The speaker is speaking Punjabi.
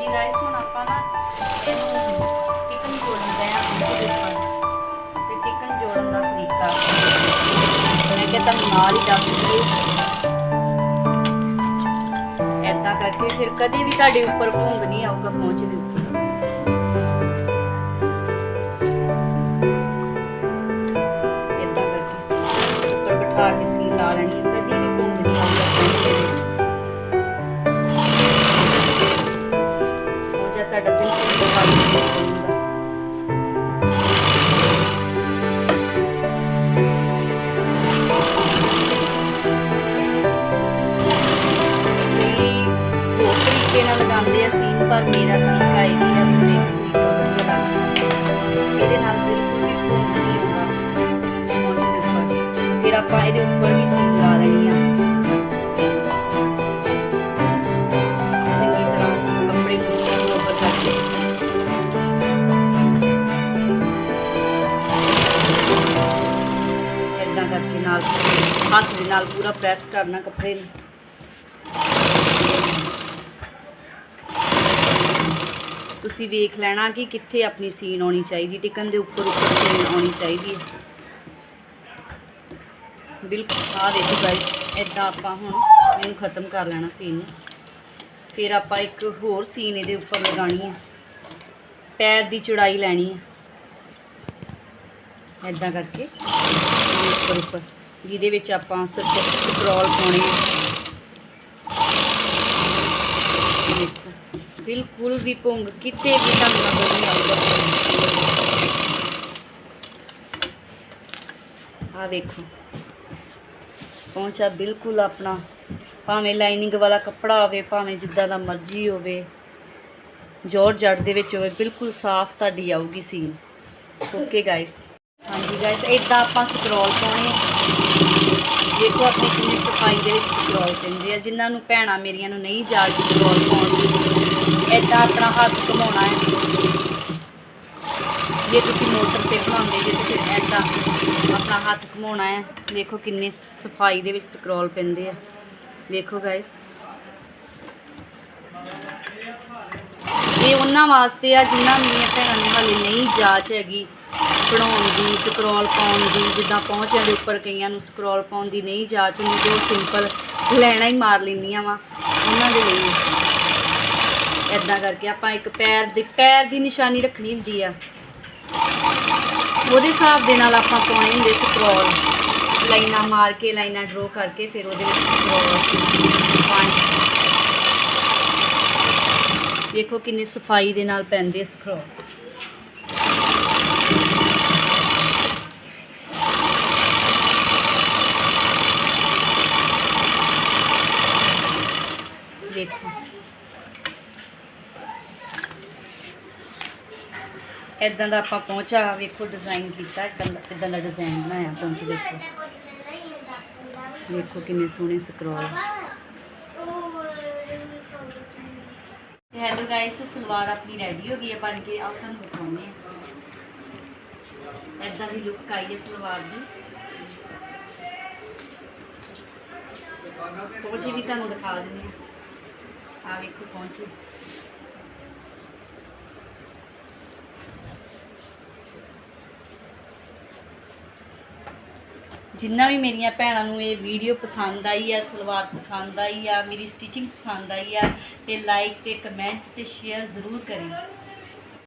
ਹਾਂਜੀ ਗਾਇਸ ਹੁਣ ਆਪਾਂ ਨਾ ਟਿਕਨ ਜੋੜਨ ਦਾ ਆ ਤੇ ਟਿਕਨ ਜੋੜਨ ਦਾ ਤਰੀਕਾ ਮੈਂ ਕਿਹਾ ਤੁਹਾਨੂੰ ਨਾਲ ਹੀ ਦੱਸ ਦਈਏ। ਏਦਾਂ ਕਰਕੇ ਫਿਰ ਕਦੇ ਵੀ ਤੁਹਾਡੇ ਉੱਪਰ ਭੁੰਗ ਨਹੀਂ ਆਊਗਾ ਪਹੁੰਚ ਦੇ ਉੱਪਰ। ਏਦਾਂ ਕਰਕੇ ਉੱਪਰ ਬਿਠਾ ਕੇ ਸੀ ਲਾ ਲੈਣੀ ਸੀਨ ਪਰ ਮੇਰਾ ਤਰੀਕਾ ਇਹ ਹੈ ਵੀ ਮੇਰੇ ਤਰੀਕਾ ਵਧੀਆ ਲੱਗਦਾ ਇਹਦੇ ਨਾਲ ਬਿਲਕੁਲ ਵੀ ਭੁੰਗ ਨਹੀਂ ਹੁੰਦਾ ਪਹੁੰਚ ਦੇ ਉੱਪਰ ਫਿਰ ਆਪਾਂ ਇਹਦੇ ਉੱਪਰ ਵੀ ਸੀਨ ਲਾ ਲੈਣੀ ਆ ਚੰਗੀ ਤਰ੍ਹਾਂ ਕੱਪੜੇ ਨੂੰ ਉੱਪਰ ਕਰਕੇ ਏਦਾਂ ਕਰਕੇ ਨਾਲ ਹੱਥ ਦੇ ਨਾਲ ਪੂਰਾ ਪ੍ਰੈਸ ਕਰਨਾ ਕੱਪੜੇ ਨੂੰ ਤੁਸੀਂ ਵੇਖ ਲੈਣਾ ਕਿ ਕਿੱਥੇ ਆਪਣੀ ਸੀਨ ਆਉਣੀ ਚਾਹੀਦੀ ਟਿਕਨ ਦੇ ਉੱਪਰ ਉੱਪਰ ਸੀਨ ਆਉਣੀ ਚਾਹੀਦੀ ਹੈ। ਬਿਲਕੁਲ ਆ ਦੇਖੋ ਗਾਇਸ ਇਦਾਂ ਆਪਾਂ ਹੁਣ ਇਹਨੂੰ ਖਤਮ ਕਰ ਲੈਣਾ ਸੀਨ ਨੂੰ। ਫਿਰ ਆਪਾਂ ਇੱਕ ਹੋਰ ਸੀਨ ਇਹਦੇ ਉੱਪਰ ਲਗਾਣੀ ਹੈ। ਪੈਰ ਦੀ ਚੌੜਾਈ ਲੈਣੀ ਹੈ। ਇਦਾਂ ਕਰਕੇ ਉੱਪਰ ਉੱਪਰ, ਜਿਹਦੇ ਵਿੱਚ ਆਪਾਂ ਸਕਰੋਲ ਪਾਉਣੇ ਆ ਦੇਖੋ ਬਿਲਕੁਲ ਵੀ ਭੁੰਗ, ਕਿਤੇ ਵੀ ਤੁਹਾਨੂੰ ਨਜ਼ਰ ਨਹੀਂ ਆਊਗਾ ਆ ਵੇਖੋ। ਪਹੁੰਚਾ ਬਿਲਕੁਲ ਆਪਣਾ। ਭਾਵੇਂ ਲਾਈਨਿੰਗ ਵਾਲਾ ਕੱਪੜਾ ਹੋਵੇ, ਭਾਵੇਂ ਜਿੱਦਾਂ ਦਾ ਮਰਜ਼ੀ ਹੋਵੇ, ਜੋਰ ਜੜ ਦੇ ਵਿੱਚ ਹੋਵੇ, ਬਿਲਕੁਲ ਸਾਫ਼ ਤੁਹਾਡੀ ਆਊਗੀ ਸੀਨ। ਓਕੇ ਗਾਇਸ ਹਾਂਜੀ ਗਾਇਸ ਇਦਾਂ ਆਪਾਂ ਸਕਰੋਲ ਪਾਉਣੇ ਦੇਖੋ ਆਪਣੀ ਕਿੰਨੀ ਸਫ਼ਾਈ ਦੇ ਵਿੱਚ ਸਕਰੋਲ ਪੈਂਦੇ ਆ। ਜਿਨ੍ਹਾਂ ਨੂੰ ਭੈਣਾਂ ਮੇਰੀਆਂ ਨੂੰ ਨਹੀਂ ਜਾਚ ਸਕਰੋਲ ਪਾਉਣ ਦੀ ਇਦਾਂ ਆਪਣਾ ਹੱਥ ਘੁਮਾਉਣਾ ਹੈ। ਜੇ ਤੁਸੀਂ ਮੋਟਰ ਤੇ ਘੁਮਾਉਂਦੇ, ਜੇ ਤੁਸੀਂ ਫਿਰ ਆਪਣਾ ਹੱਥ ਘੁਮਾਉਣਾ ਹੈ, ਦੇਖੋ ਕਿੰਨੇ ਸਫ਼ਾਈ ਦੇ ਵਿੱਚ ਸਕਰੋਲ ਪੈਂਦੇ ਆ। ਦੇਖੋ ਗਾਇਸ ਇਹ ਉਹਨਾਂ ਵਾਸਤੇ ਆ ਜਿਨ੍ਹਾਂ ਮੇਰੀਆਂ ਭੈਣਾਂ ਨੂੰ ਹਾਲੇ ਨਹੀਂ ਜਾਚ ਹੈਗੀ। ਬਣਾਉਣ ਦੀ ਸਕਰੋਲ ਪਾਉਣ ਦੀ, ਜਿੱਦਾਂ ਪਹੁੰਚਿਆਂ ਦੇ ਉੱਪਰ ਕਈਆਂ ਨੂੰ ਸਕਰੋਲ ਪਾਉਣ ਦੀ ਨਹੀਂ ਜਾਚ ਹੁੰਦੀ ਜੋ ਸਿੰਪਲ ਲੈਣਾ ਹੀ ਮਾਰ ਲੈਂਦੀਆਂ ਵਾ। ਉਹਨਾਂ ਦੇ ਲਈ ਇਦਾਂ ਕਰਕੇ ਆਪਾਂ ਇੱਕ ਪੈਰ ਦੇ, ਪੈਰ ਦੀ ਨਿਸ਼ਾਨੀ ਰੱਖਣੀ ਹੁੰਦੀ ਆ। ਉਹਦੇ ਹਿਸਾਬ ਦੇ ਨਾਲ ਆਪਾਂ ਪਾਉਣੇ ਹੁੰਦੇ ਸਕਰੋਲ ਲਾਈਨਾਂ ਮਾਰ ਕੇ, ਲਾਈਨਾਂ ਡਰੋ ਕਰਕੇ ਫਿਰ ਉਹਦੇ ਵਿੱਚ ਸਕਰੋਲ ਪਾਣੀ ਦੇਖੋ ਕਿੰਨੀ ਸਫ਼ਾਈ ਦੇ ਨਾਲ ਪੈਂਦੇ ਸਕਰੋਲ ਦੇਖੋ। ਇਦਾਂ ਦਾ ਆਪਾਂ ਪਹੁੰਚਾ, ਵੇਖੋ ਡਿਜ਼ਾਈਨ ਕੀਤਾ ਇਦਾਂ ਦਾ ਡਿਜ਼ਾਈਨ ਬਣਾਇਆ ਪਹੁੰਚ ਦੇਖੋ ਦੇਖੋ ਕਿੰਨੇ ਸੋਹਣੇ ਸਕਰੋਲ ਹੈਲੋ ਗਾਇਸ ਸਲਵਾਰ ਆਪਣੀ ਰੈਡੀ ਹੋ ਗਈ ਹੈ, ਬਣ ਕੇ ਆਪ ਤੁਹਾਨੂੰ ਦਿਖਾਉਂਦੇ ਹਾਂ। ਇਦਾਂ ਦੀ ਲੁੱਕ ਆਈ ਹੈ ਸਲਵਾਰ ਦੀ। ਪਹੁੰਚੇ ਵੀ ਤੁਹਾਨੂੰ ਦਿਖਾ ਦਿੰਦੇ ਆ ਆ ਵੇਖੋ, ਪਹੁੰਚੇ। ਜਿੰਨਾ ਵੀ ਮੇਰੀਆਂ ਭੈਣਾਂ ਨੂੰ ਇਹ ਵੀਡੀਓ ਪਸੰਦ ਆਈ ਆ, ਸਲਵਾਰ ਪਸੰਦ ਆਈ ਆ, ਮੇਰੀ ਸਟਿਚਿੰਗ ਪਸੰਦ ਆਈ ਆ, ਤੇ ਲਾਈਕ ਤੇ ਕਮੈਂਟ ਤੇ ਸ਼ੇਅਰ ਜ਼ਰੂਰ ਕਰਿਓ।